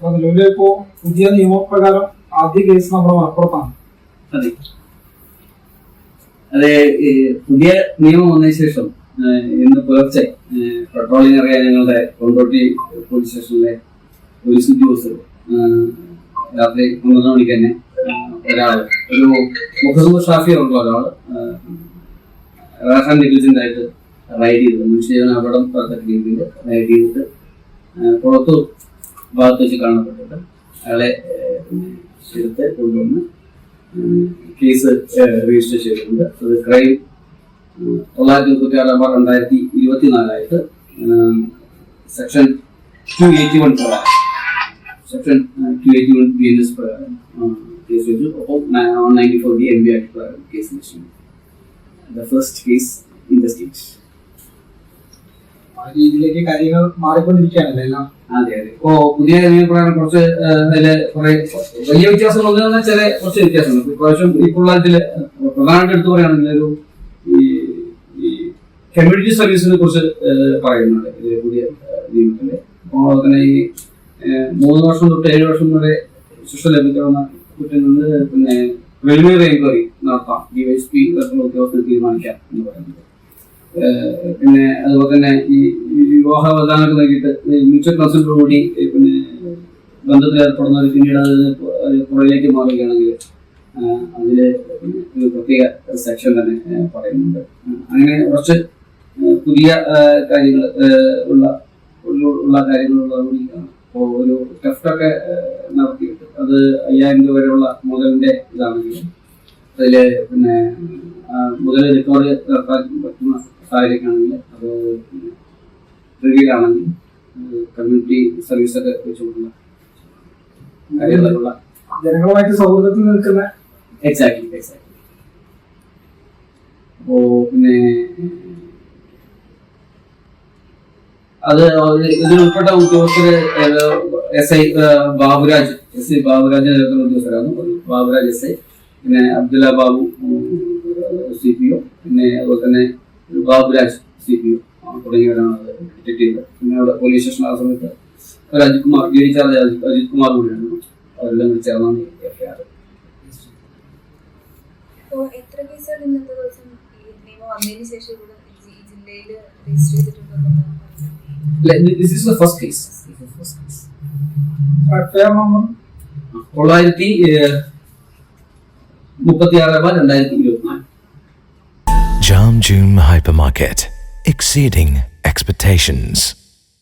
ഇപ്പോ പുതിയ നിയമപ്രകാരം ആദ്യ കേസ് നമ്മുടെ മലപ്പുറത്താണ്. അതെ. അതെ പുതിയ നിയമം വന്നതിന് ശേഷം ഇന്ന് പുലർച്ചെ പെട്രോളിംഗ് അറിയാൻ ഞങ്ങളുടെ കൊണ്ടോട്ടി പോലീസ് സ്റ്റേഷനിലെ പോലീസ് ഉദ്യോഗസ്ഥർ രാത്രി പന്ത്രണ്ട് മണിക്ക് തന്നെ ഒരാൾ ഒരു മുഹമ്മദ് ഷാഫി ഉള്ള ഒരാൾ റേഷൻ നെഗ്ലിജന്റ് ആയിട്ട് റൈഡ് ചെയ്തു. മനുഷ്യജീവൻ അപകടം റൈഡ് ചെയ്തിട്ട് പുറത്തു ഭാഗത്ത് വെച്ച് കാണപ്പെട്ടിട്ട് അയാളെ എടുത്ത് കൊണ്ടുവന്ന് കേസ് രജിസ്റ്റർ ചെയ്തിട്ടുണ്ട്. അത് ക്രൈം തൊള്ളായിരത്തി മുപ്പത്തി ആറ് ബാർ രണ്ടായിരത്തി ഇരുപത്തിനാലായിട്ട് സെക്ഷൻ ടു എയ്റ്റി വൺ പ്രകാരം section two eighty one B N S പ്രകാരം കേസ് വെച്ചു ഒപ്പം one ninety four B M B act പ്രകാരം case register the case in the state ആ രീതിയിലേക്ക് കാര്യങ്ങൾ മാറിക്കൊണ്ടിരിക്കുകയാണല്ലോ എല്ലാം. ഇപ്പോ പുതിയ നിയമപ്രകാരം കുറച്ച് കുറെ വലിയ വ്യത്യാസങ്ങളൊന്നും ചില കുറച്ച് വ്യത്യാസങ്ങൾ. ഇപ്രാവശ്യം ഈ ഇതിൽ പ്രധാനമായിട്ട് എടുത്തു പറയുകയാണെങ്കിൽ ഒരു ഈ കമ്മ്യൂണിറ്റി സർവീസിനെ കുറിച്ച് പറയുന്നുണ്ട്. പുതിയ നിയമത്തിൽ. അപ്പോൾ തന്നെ ഈ മൂന്ന് വർഷം തൊട്ട് ഏഴ് വർഷം വരെ ശിക്ഷ ലഭിക്കാവുന്ന കുറ്റങ്ങളിൽ പിന്നെ പ്രിലിമിനറി എൻക്വയറി നടത്താം. ഡി വൈസ് പി ഉദ്യോഗസ്ഥർ തീരുമാനിക്കാം എന്ന് പറയുന്നത്. പിന്നെ അതുപോലെ തന്നെ ഈ വിവാഹ വാഗ്ദാനമൊക്കെ നൽകിയിട്ട് മ്യൂച്വൽ കൺസൾട്ടോടുകൂടി പിന്നെ ബന്ധത്തിൽ ഏർപ്പെടുന്നവർ പിന്നീട് അത് പുറകിലേക്ക് മാറുകയാണെങ്കിൽ അതിൽ ഒരു പ്രത്യേക സെക്ഷൻ തന്നെ പറയുന്നുണ്ട്. അങ്ങനെ കുറച്ച് പുതിയ കാര്യങ്ങൾ ഉള്ള ഉള്ള- കാര്യങ്ങളുള്ള കാര്യങ്ങളുള്ളതുകൂടി അപ്പോൾ ഒരു ടെസ്റ്റൊക്കെ നടത്തിയിട്ട് അത് അയ്യായിരം രൂപ വരെയുള്ള മുതലിന്റെ ഇതാണെങ്കിൽ അതിൽ പിന്നെ മുതൽ റെക്കോർഡ് നടത്താൻ പറ്റുന്ന സാഹചര്യമാണെങ്കിൽ അത് റിവ്യൂലാണെങ്കിൽ കമ്മ്യൂണിറ്റി സർവീസ് ഒക്കെ വെച്ചുകൊണ്ടുള്ള കാര്യങ്ങളുള്ള ജനങ്ങളുമായിട്ട് സൗഹൃദത്തിൽ നിൽക്കുന്ന എക്സാക്ട്ലി എക്സാക്ട്ലി അപ്പോ പിന്നെ അത് ഇതിൽ ഉൾപ്പെട്ട ഉദ്യോഗസ്ഥര് S I Baburaj S I Baburaj ഉദ്യോഗസ്ഥരാണ് ബാബുരാജ് എസ് ഐ പിന്നെ Abdulla Babu C P O പിന്നെ അതുപോലെ തന്നെ ഒരു ബാബുരാജ് സി പി ഒ തുടങ്ങിയവരാണ് ഡിറ്റക്ട് ചെയ്തത്. പിന്നെ അവിടെ പോലീസ് സ്റ്റേഷൻ ആ സമയത്ത് ഒരു Ajith Kumar D D charge Ajith Kumar കൂടിയാണ് അവരെല്ലാം കൂടി ചേർന്നാണ് ഇപ്പോ എത്ര കേസുകൾ ഇന്നത്തെ ദിവസം നിയമം വന്നതിന് ശേഷം ഈ ജില്ലയിൽ രജിസ്റ്റർ ചെയ്തിട്ടുണ്ടെന്ന് the first case. FIR number തൊള്ളായിരത്തി മുപ്പത്തി ആറ് രണ്ടായിരത്തി Jam Hypermarket. Exceeding expectations.